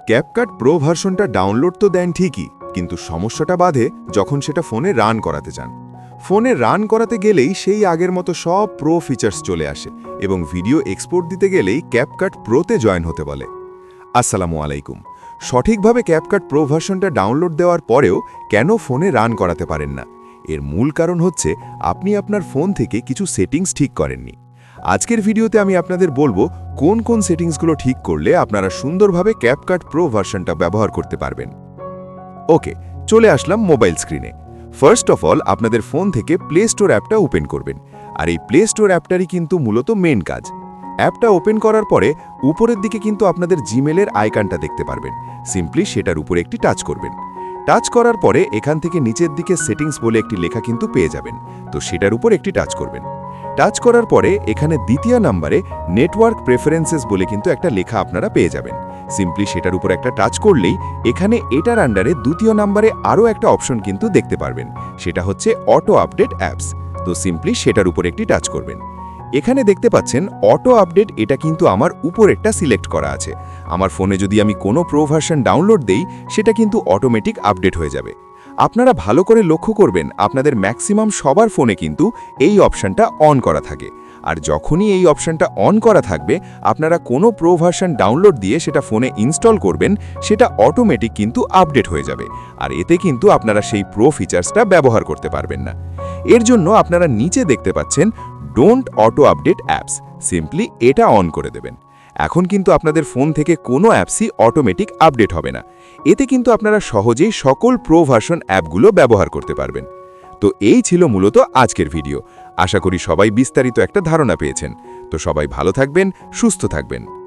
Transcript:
CapCut pro ভার্সনটা download তো দেন ঠিকই, কিন্তু সমস্যাটা বাধে যখন সেটা ফোনে রান করাতে চান। ফোনে রান করাতে গেলেই সেই আগের মতো সব প্রো ফিচার্স চলে আসে এবং ভিডিও এক্সপোর্ট দিতে গেলেই ক্যাপকাট প্রোতে জয়েন হতে বলে। আসসালামু আলাইকুম। সঠিকভাবে ক্যাপকাট প্রো ভার্সনটা ডাউনলোড দেওয়ার পরেও কেন ফোনে রান করাতে পারেন না? এর মূল কারণ হচ্ছে আপনি আপনার ফোন থেকে কিছু সেটিংস ঠিক করেননি। আজকের ভিডিওতে আমি আপনাদের বলব কোন কোন সেটিংসগুলো ঠিক করলে আপনারা সুন্দরভাবে ক্যাপকাট প্রো ভার্সনটা ব্যবহার করতে পারবেন। ওকে, চলে আসলাম মোবাইল স্ক্রিনে। ফার্স্ট অফ অল আপনাদের ফোন থেকে প্লে স্টোর অ্যাপটা ওপেন করবেন। আর এই প্লে স্টোর অ্যাপটারই কিন্তু মূলত মেন কাজ। অ্যাপটা ওপেন করার পরে উপরের দিকে কিন্তু আপনাদের জিমেলের আইকনটা দেখতে পারবেন। সিম্পলি সেটার উপরে একটি টাচ করবেন। টাচ করার পরে এখান থেকে নিচের দিকে সেটিংস বলে একটি লেখা কিন্তু পেয়ে যাবেন। তো সেটার উপর একটি টাচ করবেন। টাচ করার পরে এখানে দ্বিতীয় নাম্বারে নেটওয়ার্ক প্রেফারেন্সেস বলে কিন্তু একটা লেখা আপনারা পেয়ে যাবেন। সিম্পলি সেটার উপর একটা টাচ করলেই এখানে এটার আন্ডারে দ্বিতীয় নাম্বারে আরও একটা অপশন কিন্তু দেখতে পারবেন। সেটা হচ্ছে অটো আপডেট অ্যাপস তো সিম্পলি সেটার উপর একটি টাচ করবেন। এখানে দেখতে পাচ্ছেন অটো আপডেট এটা কিন্তু আমার উপর একটা সিলেক্ট করা আছে। আমার ফোনে যদি আমি কোনো প্রো ভার্সন ডাউনলোড দেই, সেটা কিন্তু অটোমেটিক আপডেট হয়ে যাবে। আপনারা ভালো করে লক্ষ্য করবেন আপনাদের ম্যাক্সিমাম সবার ফোনে কিন্তু এই অপশানটা অন করা থাকে। আর যখনই এই অপশনটা অন করা থাকবে, আপনারা কোনো প্রো ভার্সন ডাউনলোড দিয়ে সেটা ফোনে ইনস্টল করবেন, সেটা অটোমেটিক কিন্তু আপডেট হয়ে যাবে। আর এতে কিন্তু আপনারা সেই প্রো ফিচার্সটা ব্যবহার করতে পারবেন না। এর জন্য আপনারা নিচে দেখতে পাচ্ছেন don't auto update apps simply এটা অন করে দেবেন। এখন কিন্তু আপনাদের ফোন থেকে কোনো অ্যাপসই অটোমেটিক আপডেট হবে না। এতে কিন্তু আপনারা সহজেই সকল প্রো ভার্সন অ্যাপগুলো ব্যবহার করতে পারবেন। তো এই ছিল মূলত আজকের ভিডিও। আশা করি সবাই বিস্তারিত একটা ধারণা পেয়েছেন। তো সবাই ভালো থাকবেন, সুস্থ থাকবেন।